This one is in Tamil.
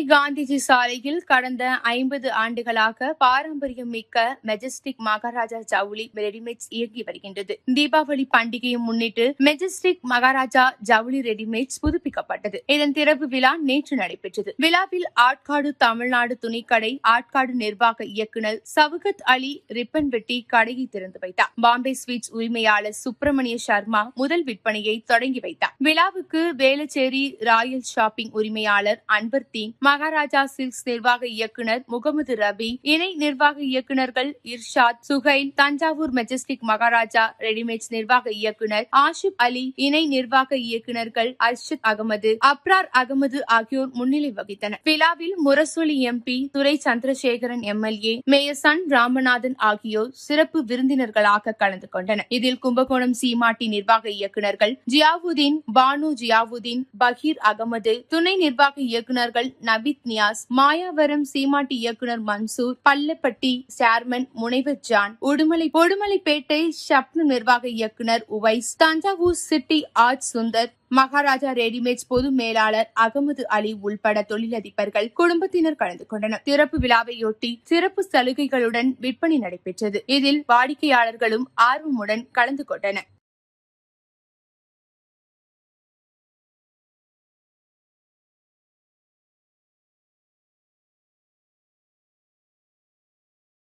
சென்னை காந்திஜி சாலையில் கடந்த ஐம்பது ஆண்டுகளாக பாரம்பரியம் மிக்க மெஜஸ்டிக் மகாராஜா ஜவுளி ரெடிமேட்ஸ் இயங்கி வருகின்றது. தீபாவளி பண்டிகையை முன்னிட்டு மெஜஸ்டிக் மகாராஜா ஜவுளி ரெடிமேட்ஸ் புதுப்பிக்கப்பட்டது. இதன் திறப்பு விழா நேற்று நடைபெற்றது. விழாவில் ஆட்காடு தமிழ்நாடு துணிக்கடை ஆட்காடு நிர்வாக இயக்குநர் சவுகத் அலி ரிப்பன் வெட்டி கடையை திறந்து வைத்தார். பாம்பே ஸ்வீட்ஸ் உரிமையாளர் சுப்பிரமணிய சர்மா முதல் விற்பனையை தொடங்கி வைத்தார். விழாவுக்கு வேளச்சேரி ராயல் ஷாப்பிங் உரிமையாளர் அன்பர் தீன் மகாராஜா சில்க்ஸ் நிர்வாக இயக்குனர் முகமது ரபி இணை நிர்வாக இயக்குநர்கள் இர்ஷாத் சுகைல் தஞ்சாவூர் மெஜஸ்டிக் மகாராஜா ரெடிமேட்ஸ் நிர்வாக இயக்குனர் ஆஷிப் அலி இணை நிர்வாக இயக்குநர்கள் அர்ஷத் அகமது அப்ரார் அகமது ஆகியோர் முன்னிலை வகித்தனர். விழாவில் Murasoli MP Durai Chandrasekaran MLA mayor Sun Ramanathan ஆகியோர் சிறப்பு விருந்தினர்களாக கலந்து கொண்டனர். இதில் கும்பகோணம் சீமாட்டி நிர்வாக இயக்குநர்கள் ஜியாவுதீன் பானு ஜியாவுதீன் பகீர் அகமது துணை நிர்வாக இயக்குனர்கள் நபித் நியாஸ் மாயாவரம் சீமாட்டி இயக்குனர் மன்சூர் பல்லப்பட்டி சேர்மன் முனைவர் ஜான் உடுமலை உடுமலைப்பேட்டை ஷப்னு நிர்வாக இயக்குனர் Uvais Thanjavur City Art Sundar Maharaja Readymades பொது மேலாளர் அகமது அலி உள்பட தொழிலதிபர்கள் குடும்பத்தினர் கலந்து கொண்டனர். திறப்பு விழாவையொட்டி சிறப்பு சலுகைகளுடன் விற்பனை நடைபெற்றது. இதில் வாடிக்கையாளர்களும் ஆர்வமுடன் கலந்து கொண்டனர்.